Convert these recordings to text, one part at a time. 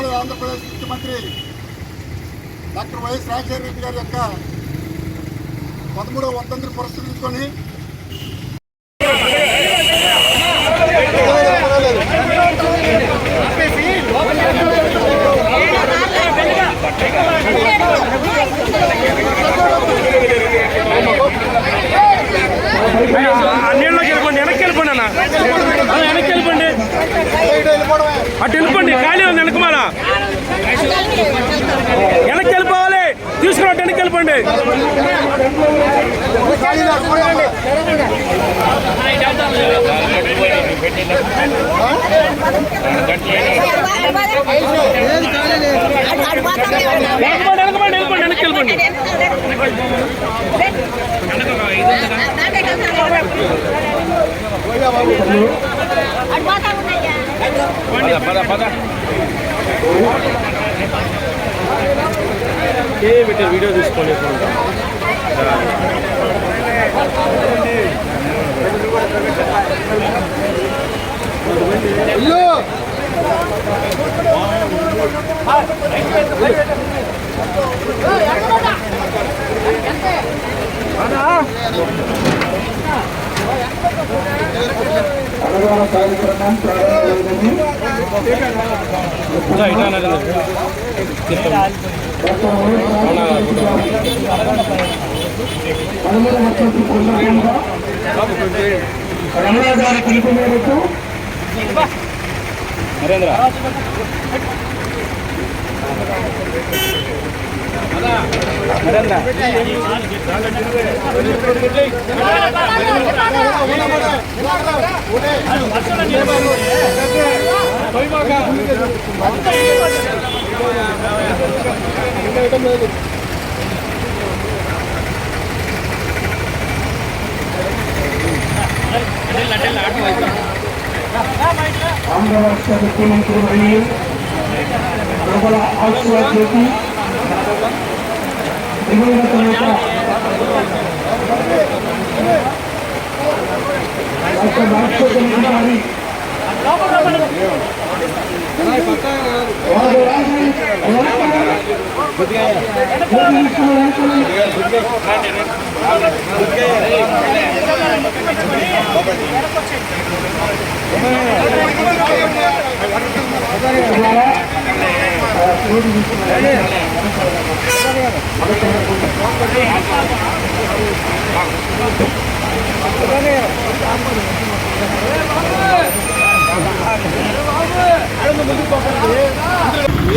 ఉమ్మడి ఆంధ్రప్రదేశ్ ముఖ్యమంత్రి doctor YS Rajasekhara Reddy గారి యొక్క పదమూడవ వర్ధంతిని పురస్కరించుకొని వెళ్ళిపోండి పద పద. పద ఏ పెట్టి వీడియో తీసుకోండి అన్నదాన కార్యక్రమం ప్రారంభమైందని పిలుపు మేరకు నరేంద్ర. నరేంద్ర. ఆంధ్ర రాష్ట్ర ముఖ్యమంత్రి మరియు ప్రబల ఆశీర్వాద జ్యోతి దివంగత నేత doctor Rajasekhara Reddy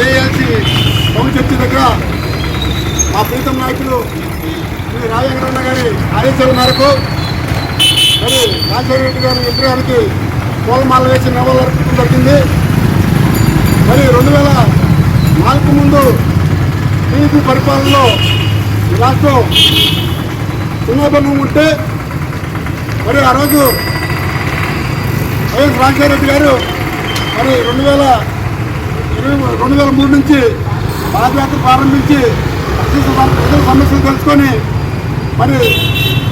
ALC ALC దగ్గర మా ప్రీతం నాయకులు శ్రీ రాజేంద్రన్న గారి ఆదేశాల మేరకు మరి రాజశేఖర రెడ్డి గారి విగ్రహానికి పూలమాల వేసి నివాళులర్పడం జరిగింది. మరి రెండు వేల నాలుగు ముందు టీడీపీ పరిపాలనలో రాష్ట్రం సున్నాభంగం ఉంటే మరి ఆ రోజు వైఎస్ రాజశేఖర రెడ్డి గారు మరి రెండు వేల ఇరవై రెండు వేల మూడు నుంచి పాదయాత్ర ప్రారంభించి ప్రజల సమస్యలు తెలుసుకొని మరి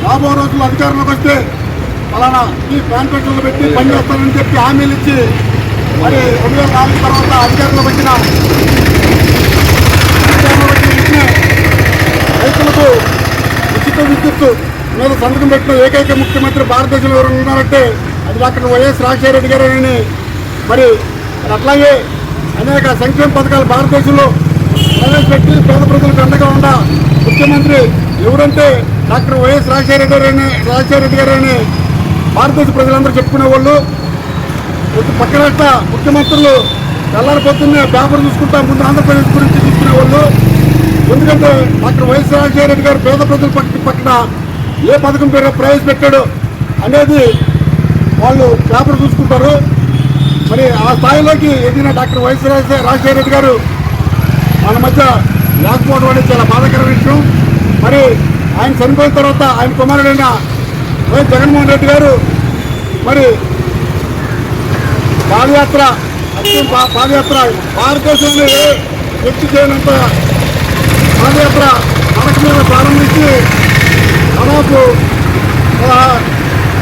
రాబో రోజులు అధికారంలోకి వస్తే ఫలానా ఈ కాన్ఫరెన్స్లో పెట్టి పని చేస్తానని చెప్పి హామీలు ఇచ్చి మరి రెండు వేల నాలుగు తర్వాత అధికారంలోకి వచ్చిన రైతులకు ఉచిత విద్యుత్ మీద సంతకం పెట్టిన ఏకైక ముఖ్యమంత్రి భారతదేశంలో ఎవరు ఉన్నారంటే అది డాక్టర్ వైఎస్ రాజశేఖర రెడ్డి గారు మరి మరి అట్లాగే అనేక సంక్షేమ పథకాలు భారతదేశంలో ప్రవేశపెట్టి పేద ప్రజలకు అండగా ఉన్న ముఖ్యమంత్రి ఎవరంటే డాక్టర్ వైఎస్ రాజశేఖర రెడ్డి గారని రాజశేఖర రెడ్డి గారని భారతదేశ ప్రజలందరూ చెప్పుకునే వాళ్ళు. పక్క రాష్ట్ర ముఖ్యమంత్రులు తెల్లారి పేపర్ చూసుకుంటా ముందు ఆంధ్రప్రదేశ్ గురించి చూసుకునే వాళ్ళు. ఎందుకంటే డాక్టర్ వైఎస్ రాజశేఖర రెడ్డి గారు పేద ప్రజల పక్క పక్కన ఏ పథకం పేరు ప్రవేశపెట్టాడు అనేది వాళ్ళు పేపర్ చూసుకుంటారు. మరి ఆ స్థాయిలోకి ఎదిగిన డాక్టర్ వైఎస్ రాజశేఖర రెడ్డి గారు మన మధ్య లేకపోవడం అనేది చాలా బాధాకర విషయం. మరి ఆయన చనిపోయిన తర్వాత ఆయన కుమారుడైన వైఎస్ జగన్మోహన్ రెడ్డి గారు మరి పాదయాత్ర పా- పాదయాత్ర భారతదేశంలో ఏ వ్యక్తి చేయనంత పాదయాత్ర మనకు మీద ప్రారంభించి దాదాపు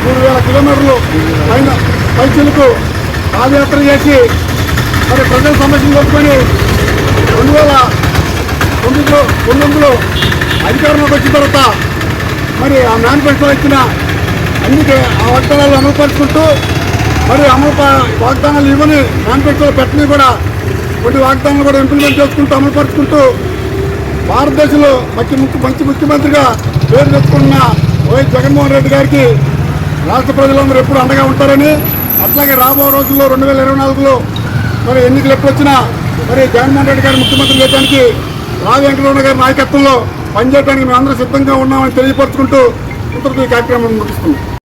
మూడు వేల కిలోమీటర్లు పైన పైచులకు పాదయాత్ర చేసి మరి ప్రజల సమస్యలు కొట్టుకొని కోరుకొని రెండు వేల తొమ్మిదిలో తొమ్మిదిలో అధికారంలోకి వచ్చిన తర్వాత మరి ఆ మేనిఫెస్టో ఇచ్చిన అన్ని ఆ వాగ్దానాలు అమలుపరుచుకుంటూ మరి అమలు వాగ్దానాలు ఇవ్వని మేనిఫెస్టోలో పెట్టని కూడా కొన్ని వాగ్దానాలు కూడా ఇంప్లిమెంట్ చేసుకుంటూ అమలుపరుచుకుంటూ భారతదేశంలో మంచి మంచి ముఖ్యమంత్రిగా పేరు తెచ్చుకున్న వైఎస్ జగన్మోహన్ రెడ్డి గారికి రాష్ట్ర ప్రజలందరూ ఎప్పుడు అండగా ఉంటారని అట్లాగే రాబో రోజుల్లో రెండు వేల ఇరవై నాలుగులో మరి ఎన్నికలు ఎప్పుడు వచ్చినా మరి జగన్మోహన్ రెడ్డి గారు ముఖ్యమంత్రి చేయడానికి రావి వెంకటరమణ గారి నాయకత్వంలో పనిచేయడానికి మేము అందరూ సిద్ధంగా ఉన్నామని తెలియపరుచుకుంటూ ఇంతటితో ఈ కార్యక్రమం ముగిస్తున్నాం.